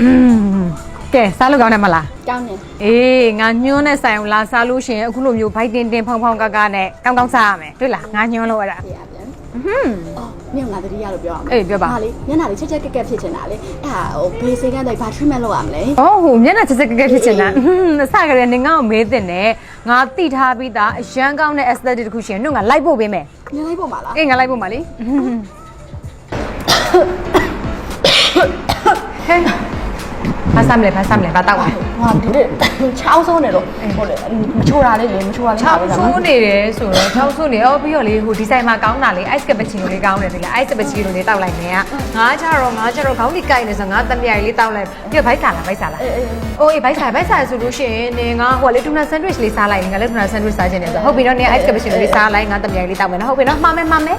อืมကဲစားလို့ကောင်းတယ်မလားကောင်းတယ်အေးငါညွှန်းတဲ့ဆိုင်ကိုလာစားလို့ရှရင်အခုလိုမျိုးဘိုက်တင်တင်ဖောင်းဖောင်းကကနဲ့ကောင်းကောင်းစားရမယ်တွေ့လားငါညွှန်းလို့ရတာပြရပြန်ဟွန်းအော်မြင်ငါတတိယလို့ပြောအောင်အေးပြောပါဟာလေညနာလေးချက်ချက်ကက်ကက်ဖြစ်ချင်တာလေအဲ့ဟာဟိုဘေးစိကန်းတိုင်းဘာ treatment လုပ်ရမလဲအော်ဟိုမျက်နှာချက်ချက်ကက်ကက်ဖြစ်ချင်တာဟွန်းအစကတည်းကငါ့ကိုမေးတင်တယ်ငါတိထားပြီးသားအရန်ကောင်းတဲ့ aesthetic တစ်ခုရှင်တို့ငါလိုက်ဖို့ပေးမယ်ညလိုက်ပုံပါလားအေးငါလိုက်ဖို့ပါလေဟဲ့ ဘာစမ်းလဲဘာစမ်းလဲဘာတောက်လဲဟာဒီလေချောင်းဆုံးနေလို့ဟိုလေမချိုးတာလေးလေမချိုးတာလေးချောင်းဆိုးနေတယ်ဆိုတော့ချောင်းဆိုးနေအော်ပြီးတော့လေဟိုဒီဇိုင်မှာကောင်းတာလေ ice cappuccino လေးကောင်းတယ်ဒီလေ ice cappuccino လေးတောက်လိုက်နေကငါကြတော့ငါကြတော့ခေါင်းကြီးကိုက်နေဆိုငါတမယလေးတောက်လိုက်ပြီးတော့ဘိုက်စားလားဘိုက်စားလားအိုးအေးဘိုက်စားဘိုက်စားဆိုလို့ရှိရင်နေငါဟိုလေတူနာဆန်ဒဝစ်လေးစားလိုက်ငါလည်းတူနာဆန်ဒဝစ်စားခြင်းနေဆိုဟုတ်ပြီတော့နေ ice cappuccino လေးစားလိုက်ငါတမယလေးတောက်မယ်နော်ဟုတ်ပြီနော်မှားမယ်မှားမယ်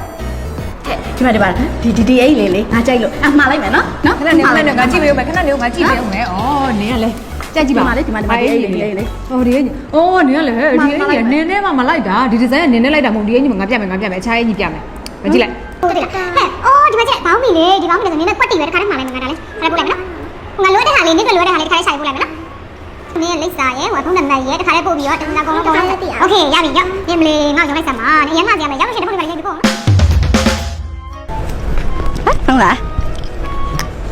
ဒီမှာဒီမှာဒီဒီဒီအိတ်လေးလေငါကြိုက်လို့အမှားလိုက်မယ်နော်နော် ခဏနေခဏနေငါကြည့်ပေးဦးမယ်ခဏနေငါကြည့်ပေးဦးမယ်ဩနေရလေကြက်ကြည့်ပါ ဒီမှာလေဒီမှာဒီမှာဒီအိတ်လေးလေးလေ ဟိုဒီအိတ်ဩနေရလေဒီအိတ်ကြီးနင်းနဲ့မှမလိုက်တာဒီဒီဇိုင်းကနင်းနဲ့လိုက်တာမဟုတ်ဒီအိတ်ကြီးမှာငါပြမယ်ငါပြမယ်အခြားအိတ်ကြီးပြမယ်မကြည့်လိုက် ဟုတ်တယ်လားဟဲ့အိုးဒီမှာကျဘောင်းမီလေဒီဘောင်းမီလေဆိုနင်းနဲ့ကွက်တီပဲတခါတည်းမှလိုက်မှာငါဒါလေခါပို့လိုက်မယ်နော်ငါလွှဲတဲ့ဟာလေးနင်းကလွှဲတဲ့ဟာလေးတခါတည်းဆိုင်ပို့လိုက်မယ်နော်နင်းရဲ့လိပ်စာရဲ့ဟိုဖုန်းနံပါတ်ရဲ့တခါတည်းပို့ပြီးတော့တခါကောင်ကောင်โอเคရပြီရောက်နင်းမလေးငါ့ကိုလိုက်စမ်းပါနင်းရမ်းမှပြန်မယ်ရောက်လို့ရှိရင်တခုတည်းပဲရေးပြီးပို့ ဟုတ်လား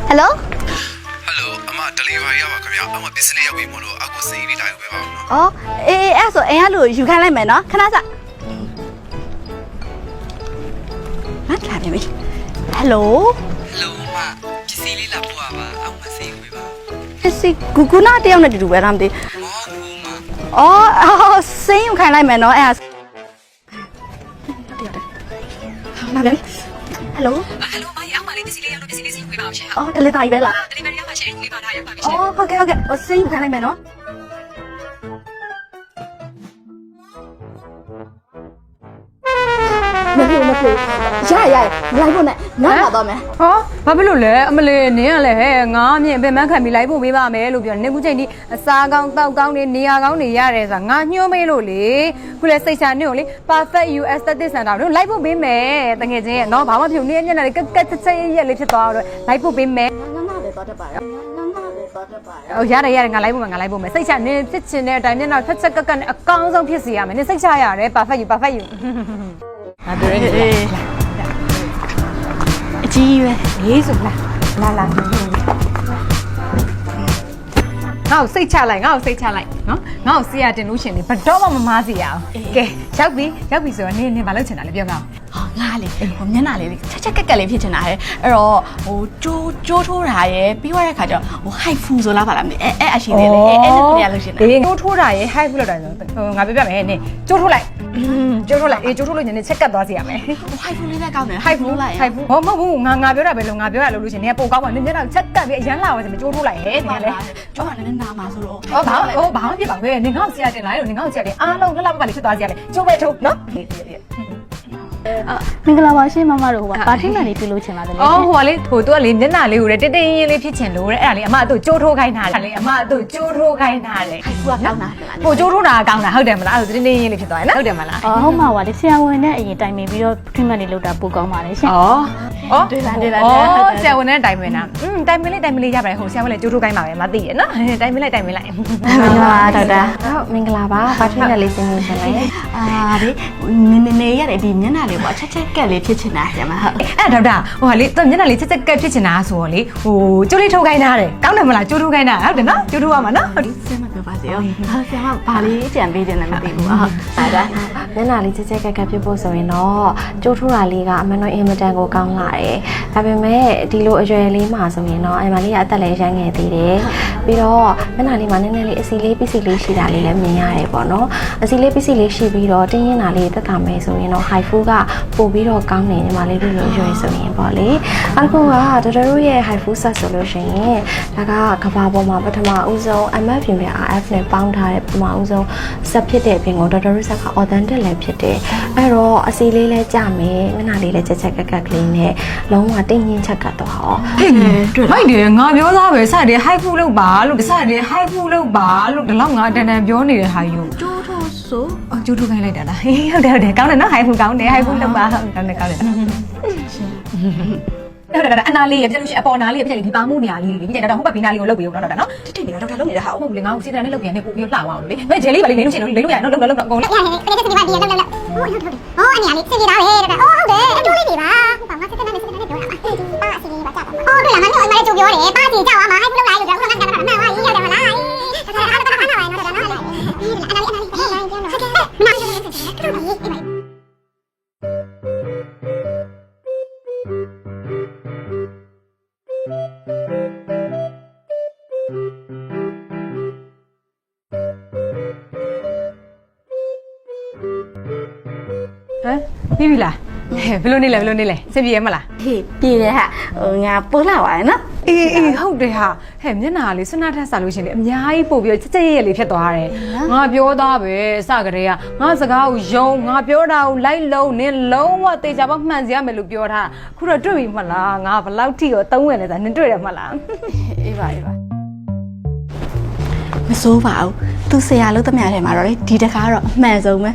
ဟယ်လိုဟယ်လိုအမ delivery ရပါခင်ဗျာအမ business ရောက်ပြီမို့လို့အခုစိတ်လေးတိုင်းကိုပဲပါအောင်နော်အော်အေးအေးအဲ့ဆိုအိမ်ကလူယူခိုင်းလိုက်မယ်နော်ခဏစမတ်လာပြီဟယ်လိုဟယ်လိုအမပစ္စည်းလေးလာပို့ရပါအောက်မှာစိတ်ဝေးပါပစ္စည်းဂူဂူနာတယောက်နဲ့တူတူပဲလားမသိမဟုတ်ဘူးမအော်အော်စိမ်းယူခိုင်းလိုက်မယ်နော်အဲ့ဒါလာပြီဟယ်လိုဟယ်လိုမအောက်မှာ လေးပစ္စည်းလေးရောက်လို့ပစ္စည်းလေးစိတ်ဝေးပါအောင်ရှင်အော်တယ်လီဗာရီပဲလားဒလီဗရီရောက်ပါရှင်လေးပါထားရောက်ပါပြီရှင်အော်ဟုတ်ကဲ့ဟုတ်ကဲ့ဟိုစိမ်းယူခိုင်းလိုက်မယ်နော် ဖြစ်ဘူးမဖြစ်ဘူးရရရလိုက်ဖို့နဲ့ငါ့မှာတော့မယ်ဟောဘာဖြစ်လို့လဲအမလေးနင်းရလဲဟဲ့ငါအမြင်ပင်မခံပြီးလိုက်ဖို့ပေးပါမယ်လို့ပြောနေခုချိန်ဒီအစားကောင်းတောက်ကောင်းနေနေရာကောင်းနေရတယ်ဆိုတာငါညှိုးမေးလို့လေခုလဲစိတ်ချနေကိုလေ perfect US aesthetic center တို့လိုက်ဖို့ပေးမယ်တကယ်ချင်းရဲ့နော်ဘာမှမဖြစ်ဘူးနင်းမျက်နှာလေးကက်ကက်ချက်ချက်ရက်လေးဖြစ်သွားတော့လိုက်ဖို့ပေးမယ်ငါငါလည်းတော့တတ်ပါရောငါငါလည်းတော့တတ်ပါရောဟိုရတယ်ရတယ်ငါလိုက်ဖို့မယ်ငါလိုက်ဖို့မယ်စိတ်ချနင်းဖြစ်ချင်တဲ့အတိုင်းမျက်နှာချက်ချက်ကက်ကက်နဲ့အကောင်းဆုံးဖြစ်စီရမယ်နင်းစိတ်ချရတယ် perfect you perfect you ငါပြောရနေအကြီးပဲရေးဆိုလားလာလာငါ့ကိုစိတ်ချလိုက်ငါ့ကိုစိတ်ချလိုက်နော်ငါ့ကိုစီရတင်လို့ရှင်လေဘတော့မှမမားစီရအောင်ကဲရောက်ပြီရောက်ပြီဆိုတော့နင်းနင်းမလုပ်ချင်တာလေပြောငါ့ကိုဟော ငါလေဟိုမျက်နှာလေးချက်ချက်ကက်ကက်လေးဖြစ်ချင်တာဟဲ့အဲ့တော့ဟိုကျိုးကျိုးထိုးတာရယ်ပြီးသွားတဲ့ခါကျတော့ဟို high food ဆိုလားပါလားမသိအဲအဲအရှိသေးလေအဲအဲ့ဒါပြရလို့ရှင်လားအေးကျိုးထိုးတာရေ high ဖလို့တာဆိုဟိုငါပြပြမယ်နင်းကျိုးထိုးလိုက်ကျိုးထိုးလိုက်အေးကျိုးထိုးလို့ညနေချက်ကတ်သွားစီရမယ်ဟို high food လေးလည်းကောင်းတယ် high ဘူးလိုက် high ဘူးဟောမဟုတ်ဘူးငါငါပြောတာပဲလို့ငါပြောရလို့လို့ရှင်နင်ကပိုကောင်းပါနင်မျက်နှာချက်ကတ်ပြီးအရန်လာပါစေမကျိုးထိုးလိုက်ဟဲ့နင်ကလေကျိုးကလည်းနာမှာဆိုတော့ဟောဘာဟောဘာမှဖြစ်ပါဘူးနင်ငါ့ကိုစီရတင်လာလို့နင်ငါ့ကိုစီရတင်အားလုံးလှလှပပလေးဖြစ်သွားစီရမယ်ကျိုးပဲထိုးနော် မင်္ဂလာပါရှင်မမတို့ဟိုပါပါထင်းမှန်လေးပြုလုပ်ချင်ပါတယ်လေအော်ဟိုကလေဟိုသူကလေမျက်နှာလေးကိုလေတင်းတင်းရင်းလေးဖြစ်ချင်လို့တဲ့အဲ့ဒါလေအမအတူကျိုးထိုးခိုင်းတာလေအမအတူကျိုးထိုးခိုင်းတာလေ high food ကကောင်းတာဟဲ့လားဟိုကျိုးထိုးတာကောင်းတာဟုတ်တယ်မလားအဲ့ဒါတင်းတင်းရင်းလေးဖြစ်သွားရနော်ဟုတ်တယ်မလားအော်ဟုတ်မှာပါလေဆရာဝန်နဲ့အရင်တိုင်ပင်ပြီးတော့ထင်းမှန်လေးလုပ်တာပိုကောင်းပါလေရှင်ဩ ဩတွေ့လားတွေ့လားဩဆရာဝန်နဲ့တိုင်ပင်တာอืมတိုင်ပင်လေးတိုင်ပင်လေးရပါတယ်ဟိုဆရာဝန်လည်းကျိုးထိုးခိုင်းပါပဲမသိရနော်တိုင်ပင်လိုက်တိုင်ပင်လိုက်မင်္ဂလာဒေါက်တာဟုတ်မင်္ဂလာပါပါထင်းနဲ့လေးစင်နေရှင်လေအာဒီနေနေနေရတယ်ဒီမျက်နှာလေးပေါ့ချက်ချက်ကက်လေးဖြစ်ချင်တာဟဲ့မဟုတ်အဲ့ဒေါက်တာဟိုဟာလေသူမျက်နှာလေးချက်ချက်ကက်ဖြစ်ချင်တာဆိုတော့လေဟိုကျိုးလေးထိုးခိုင်းတာတယ်ကောင်းတယ်မလားကျိုးထိုးခိုင်းတာဟုတ်တယ်နော်ကျိုးထိုးရမှာနော်ဟုတ်တယ်ဆင်မပြောပါစေရောဟာဆရာမဘာလေးကြံပေးတယ်လည်းမသိဘူးဟုတ်ဒါဒါမျက်နှာလေးချက်ချက်ကက်ကက်ဖြစ်ဖို့ဆိုရင်တော့ကြိုးထိုးတာလေးကအမှန်တော့အင်မတန်ကိုကောင်းလာတယ်ဒါပေမဲ့ဒီလိုအရွယ်လေးမှာဆိုရင်တော့အမလေးကအသက်လည်းရမ်းငယ်သေးတယ်ပြီးတော့မျက်နှာလေးမှာနည်းနည်းလေးအစီလေးပစ္စည်းလေးရှိတာလေးလည်းမြင်ရတယ်ပေါ့နော်အစီလေးပစ္စည်းလေးရှိပြီးတော့တင်းရင်တာလေးတက်တာမယ်ဆိုရင်တော့ high food ကပို့ပြီးတော့ကောင်းနေညီမလေးတို့လိုရွယ်ဆိုရင်ပေါ့လေအခုကတော်တော်တို့ရဲ့ high food set ဆိုလို့ရှိရင်ဒါကကဘာပေါ်မှာပထမဦးဆုံး MF ပြင်ပြ RF နဲ့ပေါင်းထားတဲ့ပထမဦးဆုံး set ဖြစ်တဲ့အပြင်ကိုတော်တော်တို့ဆက်က authentic လည်းဖြစ်တယ်အဲ့တော့အစီလေးလည်းကြမယ်မျက်နှာလေးလည်းချက်ချက်ကက်ကက်ကလေးနဲ့လုံးဝတင်းရင်ချက်ကတ်တော့ဟောဟဲ့တွေ့လိုက်တယ်ငါပြောသားပဲစတယ် high food လောက်ပါလို့စတယ် high food လောက်ပါလို့ဒီလောက်ငါတန်တန်ပြောနေတဲ့ဟာယူကျိုးထိုးဆိုအော်ကျိုးထိုးခိုင်းလိုက်တာလားဟေးဟုတ်တယ်ဟုတ်တယ်ကောင်းတယ်နော် high food ကောင်းတယ် high food လောက်ပါကောင်းတယ်ကောင်းတယ်အဲ့ဒါဒါအနာလေးရပြလို့ရှိရင်အပေါ်နာလေးရပြလေဒီပါမှုနေရာလေးလေပြတယ်တော့ဟုတ်ပါဘီနာလေးကိုလုတ်ပြီးတော့တော့နော်တိတိနေတာဒေါက်တာလုတ်နေတာဟာဟုတ်လေငါ့ကိုစီတန်နဲ့လုတ်ပြန်နေပို့ပြီးလှအောင်လို့လေမဲဂျယ်လေးပါလေနေလို့ရှိရင်လေလို့ရနော်လုံးလုံးလုံးအကုန်လုံးရတယ်ခလေးစစ်စစ်ပါဒီလောက်လောက်ဟိုဟုတ်ဟုတ်ဟိုအနေနဲ့စစ်စစ်သားပဲတဲ့အော်ဟုတ်တယ်တူလေး ဟမ်ပြီးပြီလားဟဲ့ဘယ်လိုနေလဲဘယ်လိုနေလဲစင်ပြေရမလားဟေးပြေတယ်ဟာဟိုငါပိုးလာပါရဲ့နော်အေးအေးဟုတ်တယ်ဟာဟဲ့မျက်နှာလေးစနာထက်ဆာလို့ရှရင်လေအများကြီးပို့ပြီးတော့ချက်ချက်ရက်ရက်လေးဖြစ်သွားတယ်ငါပြောသားပဲစကြတဲ့ကငါစကားကိုယုံငါပြောတာကိုလိုက်လုံးနင်းလုံးဝတေချာပေါမှန်စီရမယ်လို့ပြောထားခုတော့တွေ့ပြီမလားငါဘယ်လောက်ထိကိုသုံးဝင်လဲဆိုတာနင်တွေ့တယ်မလားအေးပါအေးပါမစိုးပါဘူးသူဆရာလို့တမရထဲမှာတော့လေဒီတခါတော့အမှန်ဆုံးပဲ